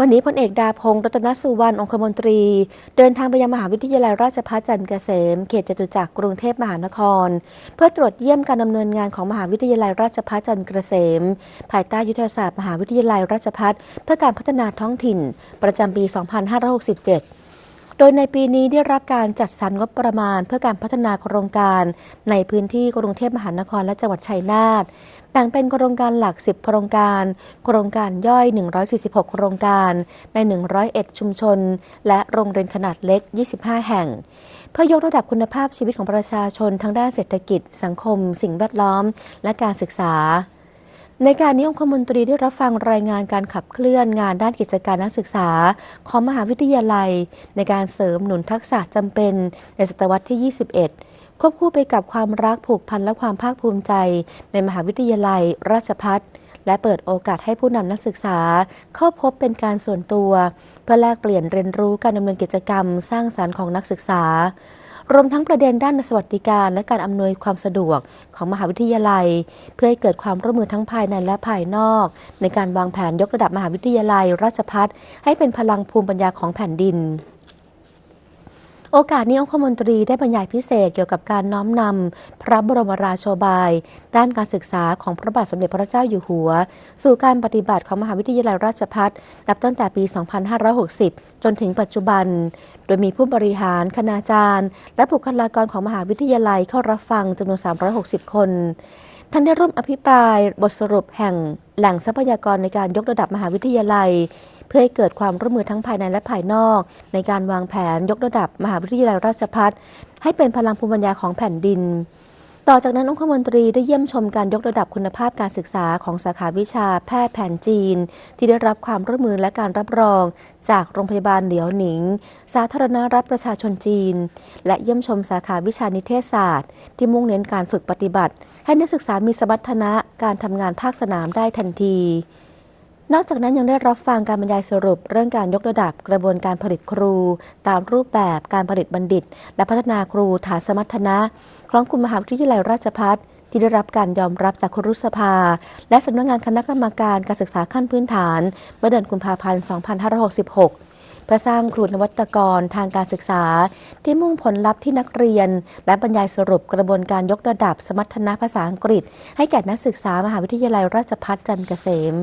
วันนี้พลเอกดาพงศ์รัตนสุวรรณองคมนตรี เดินทางไปยังมหาวิทยาลัยราชภัฏจันทร์เกษม เขตจตุจักรกรุงเทพมหานคร เพื่อตรวจเยี่ยมการดำเนินงานของมหาวิทยาลัยราชภัฏจันทร์เกษม ภายใต้ยุทธศาสตร์มหาวิทยาลัยราชภัฏเพื่อการพัฒนาท้องถิ่น ประจำปี 2567 โดยในปีนี้ได้รับการจัดสรรงบประมาณเพื่อการพัฒนาโครงการ ในพื้นที่กรุงเทพมหานครและจังหวัดชัยนาทแบ่งเป็นโครงการหลัก 10 โครงการ โครงการย่อย 146 โครงการ ใน 101 ชุมชน และโรงเรียนขนาดเล็ก 25 แห่ง เพื่อยกระดับคุณภาพชีวิตของประชาชนทั้งด้านเศรษฐกิจ สังคม สิ่งแวดล้อม และการศึกษา ในการนี้องคมนตรีได้รับฟังรายงานการขับเคลื่อนงานด้านกิจการนักศึกษา ของมหาวิทยาลัย ในการเสริมหนุนทักษะจำเป็นในศตวรรษที่ 21ควบคู่ไปกับความรักผูกพันและความภาคภูมิใจ ในมหาวิทยาลัย ราชพัฒน์ และเปิดโอกาสให้ผู้นำนักศึกษา เข้าพบเป็นการส่วนตัว เพื่อแลกเปลี่ยนเรียนรู้การดำเนินกิจกรรม สร้างสารรค์ของนักศึกษารวมทั้งประเด็นด้านสวัสดิการและการอำนวยความสะดวกของมหาวิทยาลัย เพื่อให้เกิดความร่วมมือทั้งภายในและภายนอก ในการวางแผนยกระดับมหาวิทยาลัย ราชพัฒให้เป็นพลังภูมิปัญญาของแผ่นดิน โอกาสนี้องคมนตรีได้บรรยายพิเศษเกี่ยวกับการน้อมนำพระบรมราโชบาย ด้านการศึกษาของพระบาทสมเด็จพระเจ้าอยู่หัว สู่การปฏิบัติของมหาวิทยาลัยราชภัฏนับตั้งแต่ปี 2560 จนถึงปัจจุบัน โดยมีผู้บริหาร คณาจารย์ และบุคลากรของมหาวิทยาลัยเข้ารับฟังจำนวน 360 คน ท่านได้ร่วมอภิปรายบทสรุปแห่งแหล่งทรัพยากรในการยกระดับมหาวิทยาลัย เพื่อให้เกิดความร่วมมือทั้งภายในและภายนอก ในการวางแผนยกระดับมหาวิทยาลัยราชภัฏให้เป็นพลังภูมิปัญญาของแผ่นดิน ต่อจากนั้นองคมนตรีได้เยี่ยมชมการยกระดับคุณภาพการศึกษาของสาขาวิชาแพทย์แผนจีน ที่ได้รับความร่วมมือและการรับรอง จากโรงพยาบาลเหลียวหนิง สาธารณรัฐประชาชนจีน และเยี่ยมชมสาขาวิชานิเทศศาสตร์ ที่มุ่งเน้นการฝึกปฏิบัติ ให้นักศึกษามีสมรรถนะการทำงานภาคสนามได้ทันที นอกจากนั้นยังได้รับฟังการบรรยายสรุป เรื่องการยกระดับกระบวนการผลิตครู ตามรูปแบบการผลิตบัณฑิต และพัฒนาครูฐานสมรรถนะของกลุ่มมหาวิทยาลัยราชภัฏที่ได้รับการยอมรับจากครุสภา และสำนักงานคณะกรรมการการศึกษาขั้นพื้นฐาน เมื่อเดือนกุมภาพันธ์ 2566เพื่อสร้างครูนวัตกรทางการศึกษา ที่มุ่งผลลัพธ์ที่นักเรียน และบรรยายสรุปกระบวนการยกระดับสมรรถนะภาษาอังกฤษ ให้แก่นักศึกษามหาวิทยาลัยราชภัฏจันทร์เกษม